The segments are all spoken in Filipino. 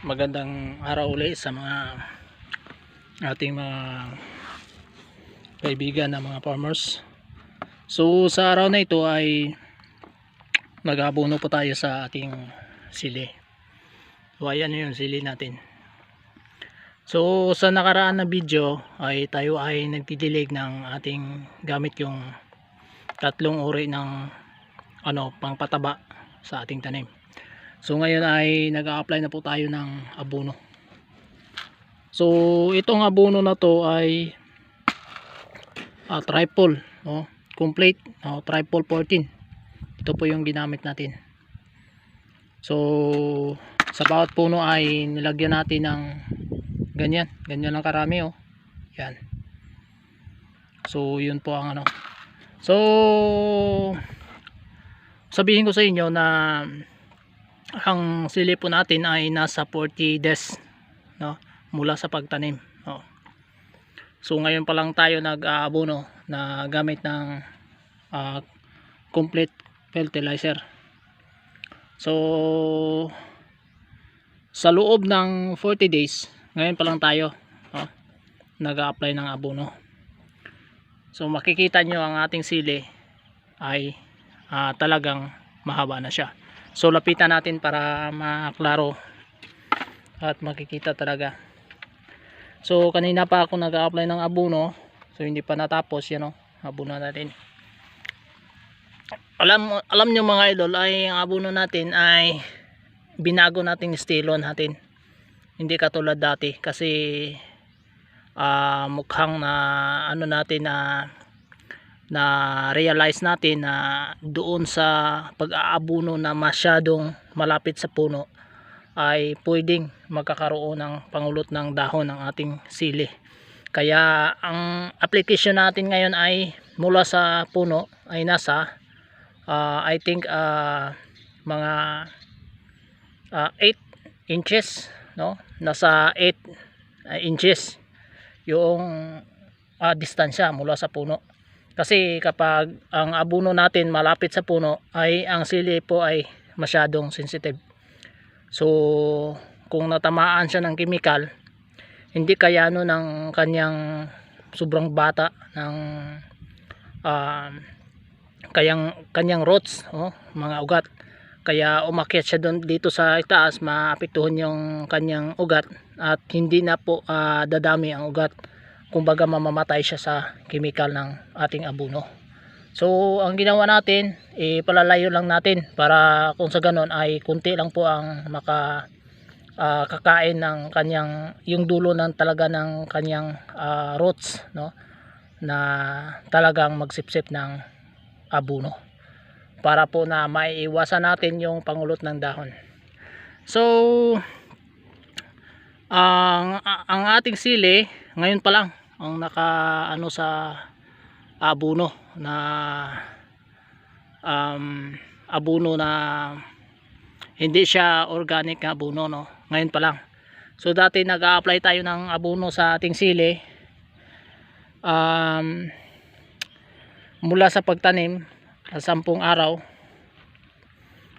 Magandang araw uli sa mga ating mga kaibigan na mga farmers. So sa araw na ito ay nag-abono po tayo sa ating sili. So ayan yung sili natin. So sa nakaraan na video ay tayo ay nagdidilig ng ating gamit yung tatlong uri ng ano pangpataba sa ating tanim. So ngayon ay nag-a-apply na po tayo ng abono. So itong abono na to ay ah, triple, no? Complete, no? triple 14. Ito po yung ginamit natin. So sa bawat puno ay nilagyan natin ng ganyan, ganyan lang karami oh. Yan. So yun po ang ano. So sabihin ko sa inyo na ang sili po natin ay nasa 40 days no mula sa pagtanim no. so ngayon pa lang tayo nag-aabono na gamit ng ah, complete fertilizer. So sa loob ng 40 days ngayon pa lang tayo no, nag-a-apply ng abono. So makikita nyo ang ating sili ay ah, talagang mahaba na siya So lapitan natin para maklaro at makikita talaga. So kanina pa ako nag-apply ng abono. So hindi pa natapos yan oh. Abono natin. Alam alam niyo mga idol ay ang abono natin ay binago nating estilo natin. Hindi katulad dati kasi ah, mukhang na ano natin na na realize natin na doon sa pag-aabuno na masyadong malapit sa puno ay pwedeng magkakaroon ng pangulot ng dahon ng ating sili. Kaya ang application natin ngayon ay mula sa puno ay nasa uh, I think uh, mga uh, 8 inches no? Nasa 8 uh, inches yung uh, distansya mula sa puno kasi kapag ang abuno natin malapit sa puno ay ang sili po ay masyadong sensitive. So kung natamaan siya ng chemical, hindi kayano ng kanyang sobrang bata ng uh, kanyang kanyang roots, oh, mga ugat. Kaya umakyat siya doon dito sa itaas, maapektuhan yung kanyang ugat at hindi na po uh, dadami ang ugat kumbaga mamamatay siya sa chemical ng ating abuno. So ang ginawa natin eh, lang natin para kung sa ganon ay kunti lang po ang maka uh, kakain ng kanyang yung dulo ng talaga ng kanyang uh, roots no? Na talagang magsipsip ng abuno para po na maiiwasan natin yung pangulot ng dahon. So ang ang ating sili ngayon pa lang ang naka ano sa abuno na um, abuno na hindi siya organic na abuno no? Ngayon pa lang. So dati nag-a-apply tayo ng abuno sa ating sili. Um, mula sa pagtanim sa sampung araw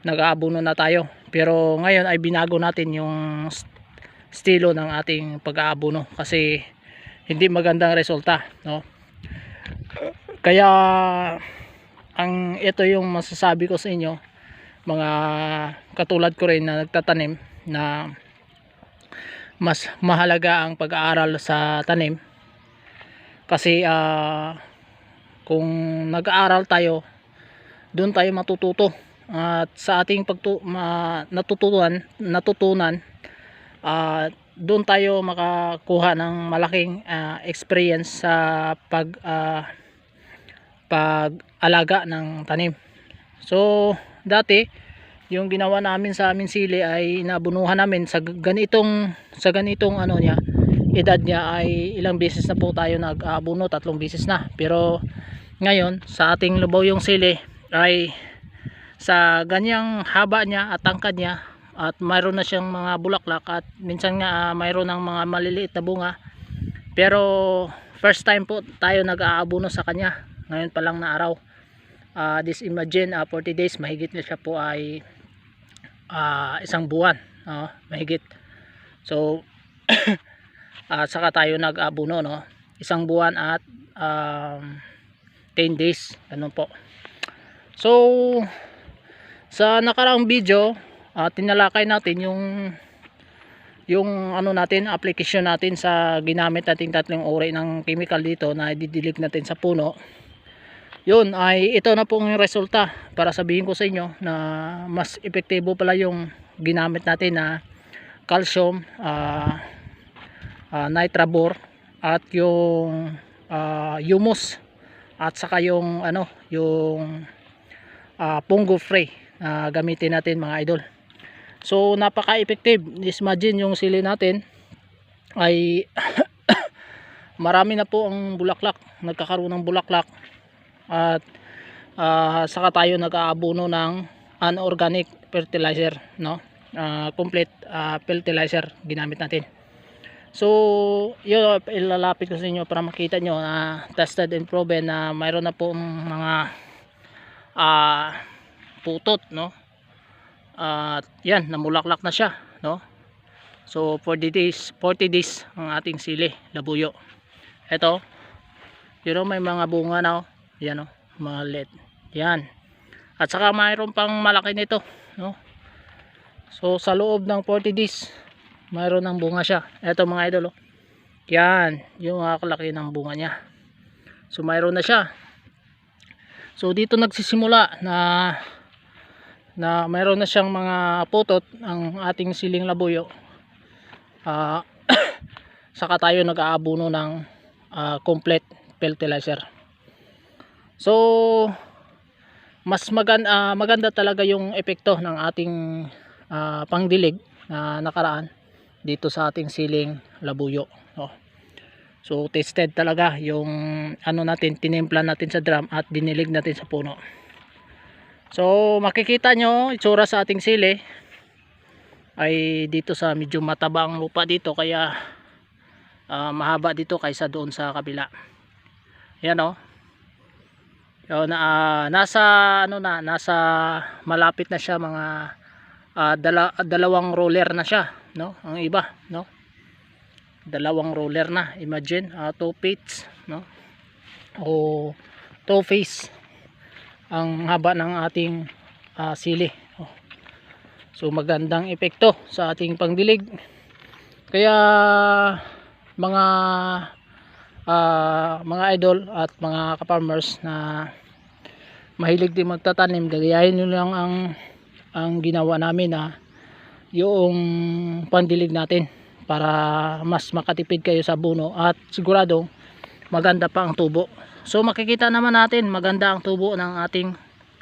nag-aabuno na tayo. Pero ngayon ay binago natin yung estilo ng ating pag-aabuno kasi hindi magandang resulta no? Kaya ang ito yung masasabi ko sa inyo mga katulad ko rin na nagtatanim na mas mahalaga ang pag-aaral sa tanim. Kasi uh, kung nag-aaral tayo doon tayo matututo. At sa ating pagtu ma, natutunan natutunan at uh, doon tayo makakuha ng malaking uh, experience sa pag uh, pag-alaga ng tanim. So, dati yung ginawa namin sa amin sili ay nabunuhan namin sa ganitong sa ganitong ano niya edad niya ay ilang beses na po tayo nag-abuno, tatlong beses na. Pero ngayon sa ating lubaw yung sili ay sa ganyang haba niya at tangkad niya at mayroon na siyang mga bulaklak at minsan nga uh, mayroon ng mga maliliit na bunga. Pero first time po tayo nag-aabuno sa kanya. Ngayon pa lang na araw. Uh, this imagine uh, 40 days mahigit na siya po ay ah, isang buwan no? mahigit. So at saka tayo nag-abuno no? Isang buwan at um, 10 days. Ganun po. So sa nakaraang video ah, tinalakay natin yung yung ano natin application natin sa ginamit nating tatlong uri ng chemical dito na ididilig natin sa puno. Yun ay ito na pong yung resulta para sabihin ko sa inyo na mas epektibo pala yung ginamit natin na calcium ah uh, nitrabor at yung ah, humus at saka yung ano yung uh, pungo free na gamitin natin mga idol so napaka effective imagine yung sili natin ay marami na po ang bulaklak. Nagkakaroon ng bulaklak at ah, saka tayo nag-aabuno ng unorganic fertilizer no? Ah, complete ah, fertilizer ginamit natin. So yun ilalapit ko sa inyo para makita nyo na tested and proven na mayroon na po mga ah, putot no at yan namulaklak na siya no? So 40 days 40 days ang ating sili labuyo. Eto yun o, may mga bunga na o yan o mga led yan. At saka mayroon pang malaki nito no? So sa loob ng 40 days mayroon ng bunga siya. Eto mga idol o yan yung mga kalaki ng bunga niya. So mayroon na siya. So dito nagsisimula na na mayroon na siyang mga putot ang ating siling labuyo. Ah, saka tayo nag-aabuno ng ah, complete fertilizer. So mas maganda, maganda talaga yung epekto ng ating ah, pangdilig na nakaraan dito sa ating siling labuyo no? so tested talaga yung ano natin tinimpla natin sa drum at dinilig natin sa puno so makikita nyo itsura sa ating sili ay dito sa medyo mataba ang lupa dito kaya ah, mahaba dito kaysa doon sa kabila. Yan o yun, ah, nasa ano na nasa malapit na siya mga ah, dala, dalawang roller na siya no? Ang iba no? Dalawang roller na imagine uh, two feet no? O two face ang haba ng ating ah, sili. Oh. so magandang epekto sa ating pangdilig. Kaya mga ah, mga idol at mga ka-farmers na mahilig din magtatanim gagayahin nyo lang ang ang ginawa namin na yung pandilig natin para mas makatipid kayo sa buno at sigurado maganda pa ang tubo so makikita naman natin maganda ang tubo ng ating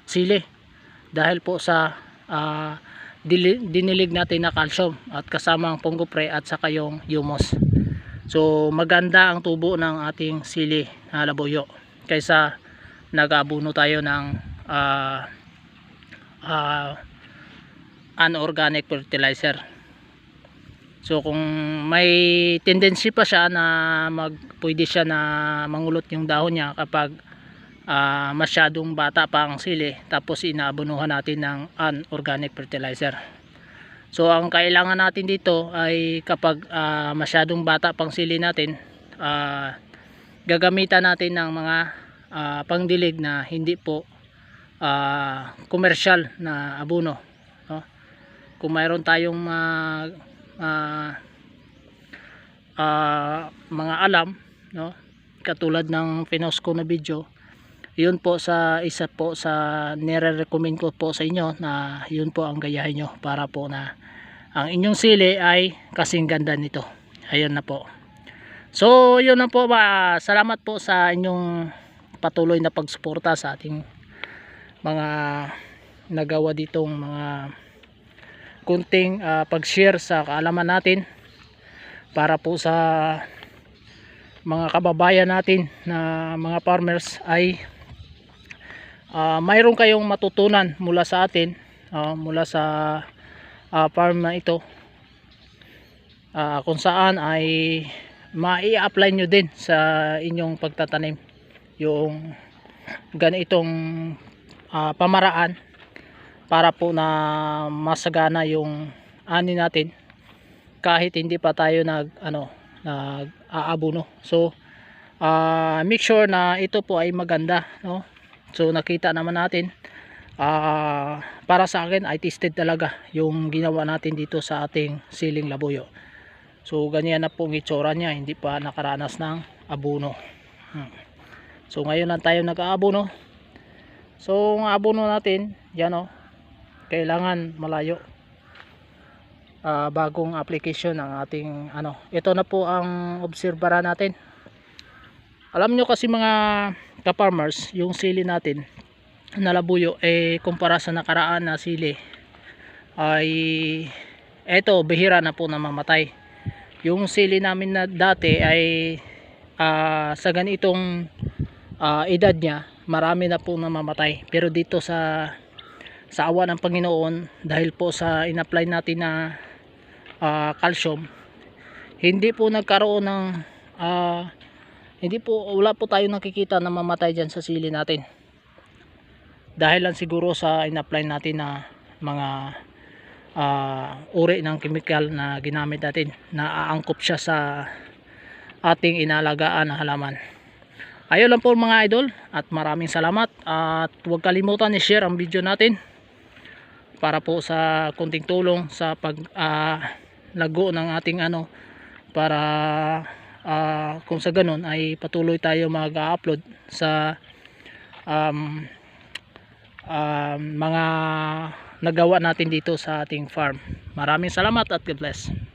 sili. Dahil po sa dili- dinilig natin na calcium at kasama ang pongopre at saka yung humus. So maganda ang tubo ng ating sili na labuyo kaysa nag-abuno tayo ng ah, ah, unorganic fertilizer so kung may tendency pa siya na mag pwede siya na mangulot yung dahon niya kapag ah, masyadong bata pa ang sili tapos inaabunuhan natin ng unorganic fertilizer so ang kailangan natin dito ay kapag ah, masyadong bata pang sili natin ah, gagamitan natin ng mga ah, pangdilig na hindi po ah, commercial na abuno no? kung mayroon tayong mag ah, ah, mga alam no? Katulad ng pinost ko na video yun po sa isa po sa nire-recommend ko po sa inyo na yun po ang gayahin nyo para po na ang inyong sili ay kasing ganda nito. Ayun na po. So yun na po ba? Salamat po sa inyong patuloy na pagsuporta sa ating mga nagawa ditong mga kunting ah, pag-share sa kaalaman natin para po sa mga kababayan natin na mga farmers ay ah, mayroon kayong matutunan mula sa atin ah, mula sa ah, farm na ito Ah, kung saan ay mai-apply nyo din sa inyong pagtatanim yung ganitong ah, pamaraan para po na masagana yung ani natin. Kahit hindi pa tayo nag ano nag aabuno so ah, make sure na ito po ay maganda no? So nakita naman natin ah, para sa akin ay tested talaga yung ginawa natin dito sa ating siling labuyo. So ganyan na po ang itsura niya hindi pa nakaranas ng abuno. Hmm. so ngayon lang tayo nag-aabuno. So ang abono natin yan o kailangan malayo ah, bagong application ng ating ano. Ito na po ang obserbara natin. Alam nyo kasi mga ka-farmers yung sili natin na labuyo eh kumpara sa nakaraan na sili ay eto bihira na po namamatay yung sili namin na dati ay ah, sa ganitong ah, edad niya marami na po namamatay pero dito sa sa awa ng Panginoon dahil po sa in-apply natin na ah, calcium hindi po nagkaroon ng ah, hindi po wala po tayo nakikita na mamatay dyan sa sili natin. Dahil lang siguro sa in-apply natin na mga ah, uri ng chemical na ginamit natin na aangkop siya sa ating inalagaan na halaman. Ayun lang po mga idol at maraming salamat. At huwag kalimutan i-share ang video natin para po sa kunting tulong sa pag ah, lago ng ating ano para ah, kung sa ganun ay patuloy tayo mag-upload sa um, um, mga nagawa natin dito sa ating farm. Maraming salamat at God bless